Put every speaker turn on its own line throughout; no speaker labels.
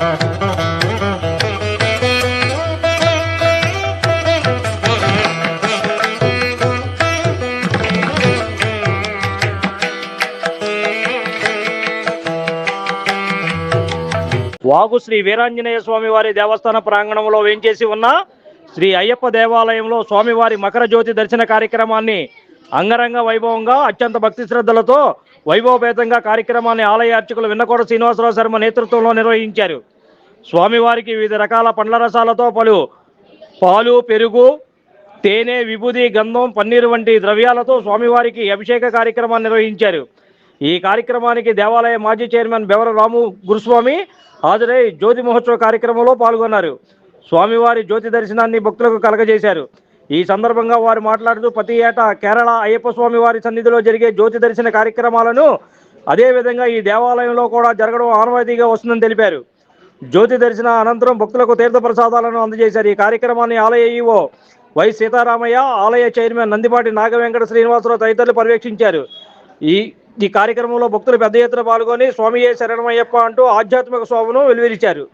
వాగు శ్రీ వీరాంజనేయ స్వామి వారి దేవస్థాన ప్రాంగణంలో వేంచేసి ఉన్న శ్రీ అయ్యప్ప దేవాలయంలో స్వామివారి మకర జ్యోతి దర్శన కార్యక్రమాన్ని అంగరంగ వైభవంగా అత్యంత భక్తి శ్రద్ధలతో వైభవపేతంగా కార్యక్రమాన్ని ఆలయ అర్చకులు విన్నకోట శ్రీనివాసరావు శర్మ నేతృత్వంలో నిర్వహించారు. స్వామివారికి వివిధ రకాల పండ్ల రసాలతో పలు పాలు పెరుగు తేనె విభూది గంధం పన్నీరు వంటి ద్రవ్యాలతో స్వామివారికి అభిషేక కార్యక్రమాన్ని నిర్వహించారు. ఈ కార్యక్రమానికి దేవాలయ మాజీ చైర్మన్ బెవర రాము గురుస్వామి హాజరై జ్యోతి మహోత్సవ కార్యక్రమంలో పాల్గొన్నారు. స్వామివారి జ్యోతి దర్శనాన్ని భక్తులకు కలగజేశారు. ఈ సందర్భంగా వారు మాట్లాడుతూ ప్రతి ఏటా కేరళ అయ్యప్ప స్వామి వారి సన్నిధిలో జరిగే జ్యోతి దర్శన కార్యక్రమాలను అదేవిధంగా ఈ దేవాలయంలో కూడా జరగడం ఆనవాయితీగా వస్తుందని తెలిపారు. జ్యోతి దర్శన అనంతరం భక్తులకు తీర్థ ప్రసాదాలను అందజేశారు. ఈ కార్యక్రమాన్ని ఆలయ ఈవో వై సీతారామయ్య ఆలయ చైర్మన్ నందిపాటి నాగవెంకట శ్రీనివాసరావు తదితరులు పర్యవేక్షించారు. ఈ ఈ కార్యక్రమంలో భక్తులు పెద్ద ఎత్తున పాల్గొని స్వామియే శరణమయ్యప్ప అంటూ ఆధ్యాత్మిక స్వామును వెలువరించారు.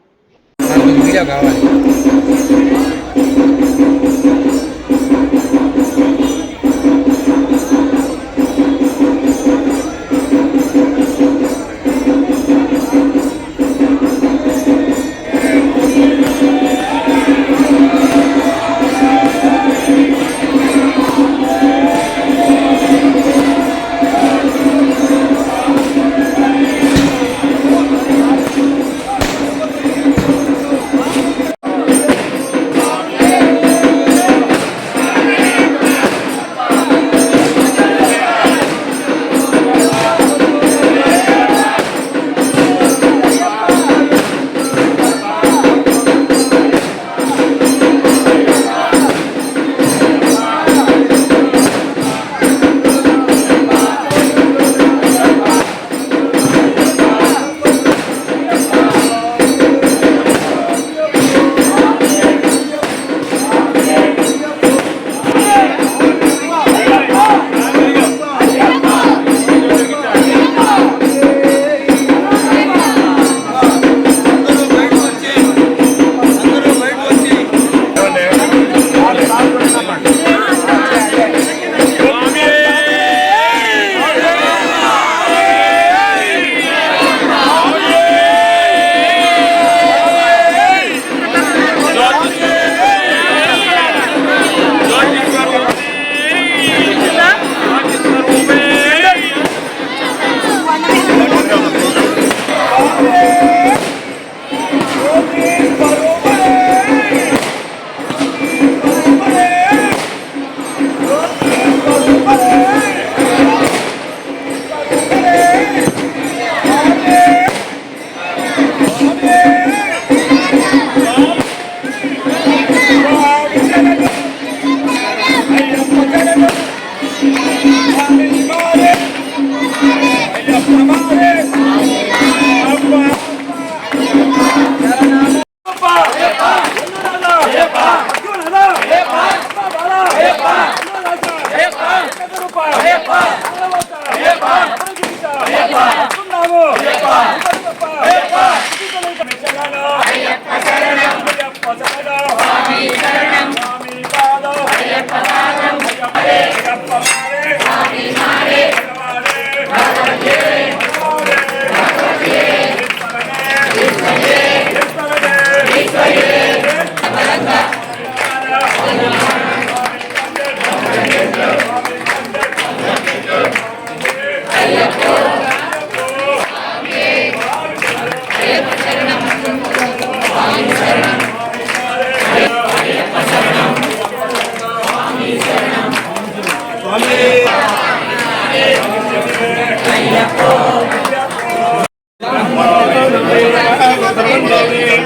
నాకు వీడియో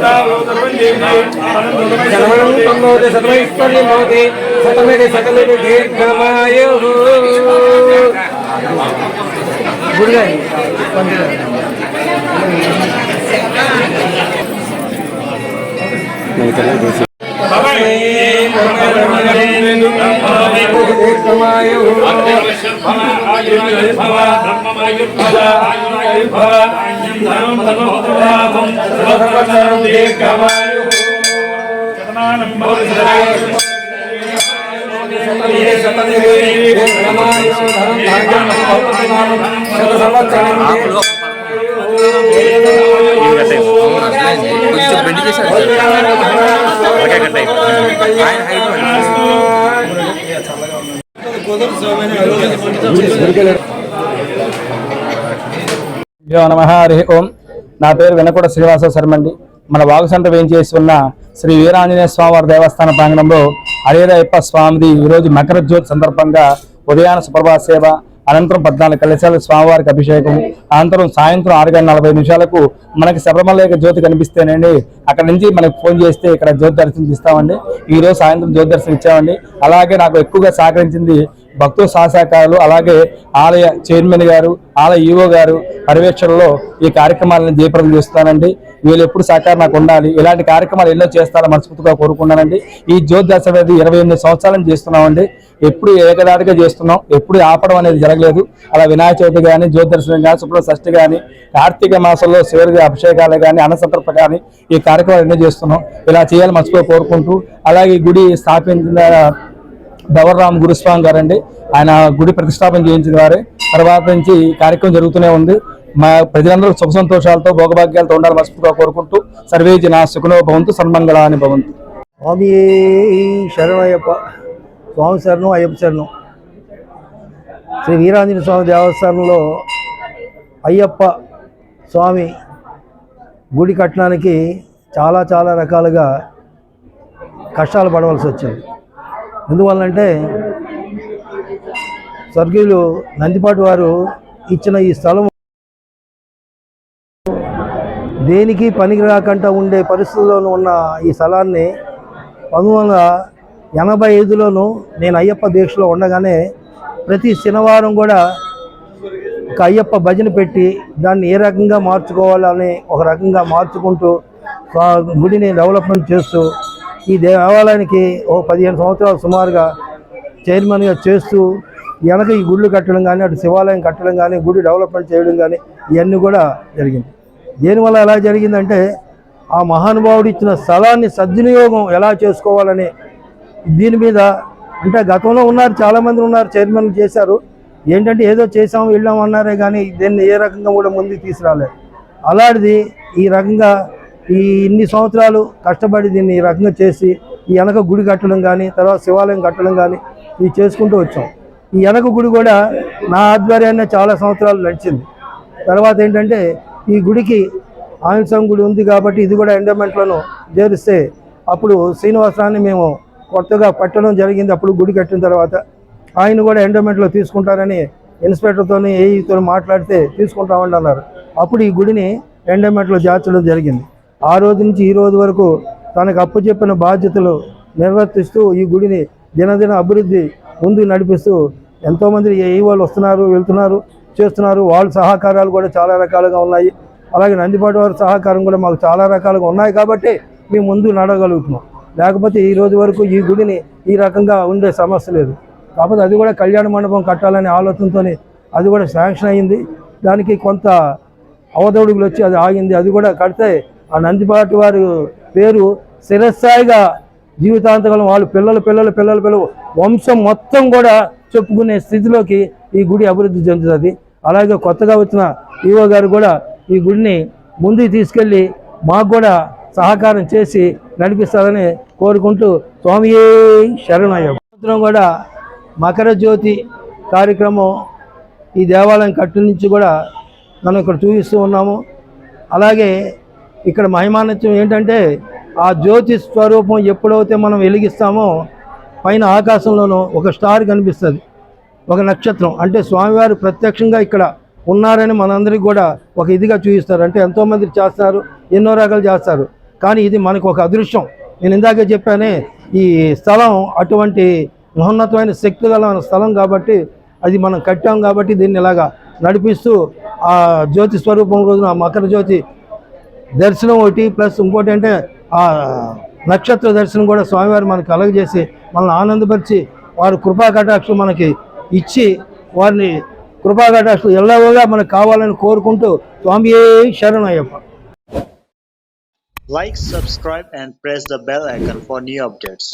కావాలి శరవణం తన్నోతి సర్వైశ్వర్యం భవతి శతమిది సకలిది దీర్ఘమాయు గుడిగారి దీర్ఘమాయు
బ్రహ్మమాయుర్భవ ఆయురాయుర్భవ ధనం
సర్వభద్రలాభం సర్వసంవత్సరం దీర్ఘమాయు
కొంచెం బెండ్ చేశారు ఆయన హైట్
యో నమ హరి ఓం. నా పేరు వెనకొండ శ్రీనివాస శర్మండి. మన వాగుసంట వేయించేసి ఉన్న శ్రీ వీరాంజనేయ స్వామివారి దేవస్థాన ప్రాంగణంలో అరేదయ్యప్ప స్వామిది ఈరోజు మకర జ్యోతి సందర్భంగా ఉదయాన సుప్రభాత సేవ అనంతరం పద్నాలుగు కలశాలు స్వామివారికి అభిషేకం అనంతరం సాయంత్రం ఆరు గంటల నలభై నిమిషాలకు మనకి శబరిమల యొక్క జ్యోతి కనిపిస్తేనండి. అక్కడ నుంచి మనకు ఫోన్ చేస్తే ఇక్కడ జ్యోతి దర్శనం ఇస్తామండి ఈ రోజు సాయంత్రం జ్యోతి దర్శనం ఇచ్చామండి. అలాగే నాకు ఎక్కువగా సహకరించింది భక్తుల సహకారాలు అలాగే ఆలయ చైర్మన్ గారు ఆలయ ఈఓ గారు పర్యవేక్షణలో ఈ కార్యక్రమాలను జయప్రదం చేస్తున్నానండి వీళ్ళు ఎప్పుడు సహకారం నాకు ఉండాలి. ఇలాంటి కార్యక్రమాలు ఎన్నో చేస్తారని మనస్ఫూర్తిగా కోరుకున్నానండి ఈ జ్యోతి దర్శనం అనేది ఇరవై ఎనిమిది సంవత్సరాల నుంచి చేస్తున్నామండి. ఎప్పుడు ఏకదాటిగా చేస్తున్నాం ఎప్పుడు ఆపడం అనేది జరగలేదు. అలా వినాయక చవితి కానీ జ్యోతి దర్శనం కానీ శుభ్ర షష్ఠి కానీ కార్తీక మాసంలో శివరి అభిషేకాలు కానీ అన్నసంతర్ప కానీ ఈ కార్యక్రమాలు ఎన్నో చేస్తున్నాం. ఇలా చేయాలని మనసుగా కోరుకుంటూ అలాగే ఈ గుడి స్థాపించిన దవర్రామ్ గురుస్వామి గారండి. ఆయన గుడి ప్రతిష్టాపన చేయించిన వారే. తర్వాత నుంచి కార్యక్రమం జరుగుతూనే ఉంది. మా ప్రజలందరూ సుఖ సంతోషాలతో భోగభాగ్యాలతో ఉండాలని మనస్ఫూర్తిగా కోరుకుంటూ సర్వే జన సుఖనో భవంతు సన్మంగళాన్ని భవంతు.
స్వామి శరణయ్యప్ప స్వామి శరణం అయ్యప్ప శరణం. శ్రీ వీరాంజన స్వామి దేవస్థానంలో అయ్యప్ప స్వామి గుడి కట్టడానికి చాలా చాలా రకాలుగా కష్టాలు పడవలసి వచ్చింది. ఎందువల్లంటే స్వర్గీయులు నందిపాటి వారు ఇచ్చిన ఈ స్థలం దేనికి పనికి రాకుండా ఉండే పరిస్థితుల్లోనూ ఉన్న ఈ స్థలాన్ని పంతొమ్మిది వందల ఎనభై ఐదులోనూ నేను అయ్యప్ప దీక్షలో ఉండగానే ప్రతి శనివారం కూడా ఒక అయ్యప్ప భజన పెట్టి దాన్ని ఏ రకంగా మార్చుకోవాలని ఒక రకంగా మార్చుకుంటూ ఆ గుడిని డెవలప్మెంట్ చేస్తూ ఈ దేవాలయానికి ఓ పదిహేను సంవత్సరాలు సుమారుగా చైర్మన్గా చేస్తూ వెనక ఈ గుళ్ళు కట్టడం కానీ అటు శివాలయం కట్టడం కానీ గుడి డెవలప్మెంట్ చేయడం కానీ ఇవన్నీ కూడా జరిగింది. దేనివల్ల ఎలా జరిగిందంటే ఆ మహానుభావుడు ఇచ్చిన స్థలాన్ని సద్వినియోగం ఎలా చేసుకోవాలని దీని మీద అంటే గతంలో ఉన్నారు చాలామంది ఉన్నారు చైర్మన్ చేశారు. ఏంటంటే ఏదో చేసాము వెళ్ళాము అన్నారే కానీ దీన్ని ఏ రకంగా కూడా ముందుకు తీసుకురాలేదు. అలాంటిది ఈ రకంగా ఈ ఇన్ని సంవత్సరాలు కష్టపడి దీన్ని ఈ రకంగా చేసి ఈ వెనక గుడి కట్టడం కానీ తర్వాత శివాలయం కట్టడం కానీ ఇది చేసుకుంటూ వచ్చాం. ఈ వెనక గుడి కూడా నా ఆధ్వర్యాన్ని చాలా సంవత్సరాలు నడిచింది. తర్వాత ఏంటంటే ఈ గుడికి ఆంజనేయ గుడి ఉంది కాబట్టి ఇది కూడా ఎండోమెంట్లను చేరిస్తే అప్పుడు శ్రీనివాసరాన్ని మేము కొత్తగా పట్టడం జరిగింది. అప్పుడు గుడి కట్టిన తర్వాత ఆయన కూడా ఎండోమెంట్లో తీసుకుంటారని ఇన్స్పెక్టర్తో ఏఈతో మాట్లాడితే తీసుకుంటామని అన్నారు అప్పుడు ఈ గుడిని ఎండోమెంట్లో చేర్చడం జరిగింది. ఆ రోజు నుంచి ఈ రోజు వరకు తనకు అప్పు చెప్పిన బాధ్యతలు నిర్వర్తిస్తూ ఈ గుడిని దినదిన అభివృద్ధి ముందుకు నడిపిస్తూ ఎంతోమంది ఏ వాళ్ళు వస్తున్నారు వెళ్తున్నారు చేస్తున్నారు వాళ్ళ సహకారాలు కూడా చాలా రకాలుగా ఉన్నాయి. అలాగే నందిపాటి వారి సహకారం కూడా మాకు చాలా రకాలుగా ఉన్నాయి కాబట్టి మేము ముందు నడవగలుగుతున్నాం లేకపోతే ఈ రోజు వరకు ఈ గుడిని ఈ రకంగా ఉండే సమస్య లేదు. కాకపోతే అది కూడా కళ్యాణ మండపం కట్టాలనే ఆలోచనతో అది కూడా శాంక్షన్ అయింది. దానికి కొంత అవదవుడుగులు వచ్చి అది ఆగింది. అది కూడా కడితే ఆ నందిపాటి వారి పేరు శిరస్థాయిగా జీవితాంతకాలం వాళ్ళు పిల్లలు పిల్లలు పిల్లలు పిల్లలు వంశం మొత్తం కూడా చెప్పుకునే స్థితిలోకి ఈ గుడి అభివృద్ధి చెందుతుంది. అలాగే కొత్తగా వచ్చిన ఈవో గారు కూడా ఈ గుడిని ముందుకు తీసుకెళ్ళి మాకు కూడా సహకారం చేసి నడిపిస్తారని కోరుకుంటూ స్వామి శరణయ్య సంవత్సరం కూడా మకర జ్యోతి కార్యక్రమం ఈ దేవాలయం కట్టు నుంచి కూడా మనం ఇక్కడ చూపిస్తూ ఉన్నాము. అలాగే ఇక్కడ మహిమాన్వితం ఏంటంటే ఆ జ్యోతి స్వరూపం ఎప్పుడైతే మనం వెలిగిస్తామో పైన ఆకాశంలోనూ ఒక స్టార్ కనిపిస్తుంది. ఒక నక్షత్రం. అంటే స్వామివారు ప్రత్యక్షంగా ఇక్కడ ఉన్నారని మనందరికీ కూడా ఒక ఇదిగా చూపిస్తారు. అంటే ఎంతోమంది చేస్తారు ఎన్నో రకాలు చేస్తారు. కానీ ఇది మనకు ఒక అదృశ్యం. నేను ఇందాకే చెప్పానే ఈ స్థలం అటువంటి మహోన్నతమైన శక్తి గల స్థలం కాబట్టి అది మనం కట్టాం కాబట్టి దీన్ని ఇలాగా నడిపిస్తూ ఆ జ్యోతి స్వరూపం రోజున ఆ మకర జ్యోతి దర్శనం ఒకటి ప్లస్ ఇంకోటి అంటే ఆ నక్షత్ర దర్శనం కూడా స్వామివారు మనకు కలగజేసి మనల్ని ఆనందపరిచి వారి కృపా కటాక్షం మనకి ఇచ్చి వారిని కృపాకటాక్షలు ఎల్లవోగా మనకు కావాలని కోరుకుంటూ స్వామి శరణం Ayyappa
Like, subscribe, and press the bell icon for new updates.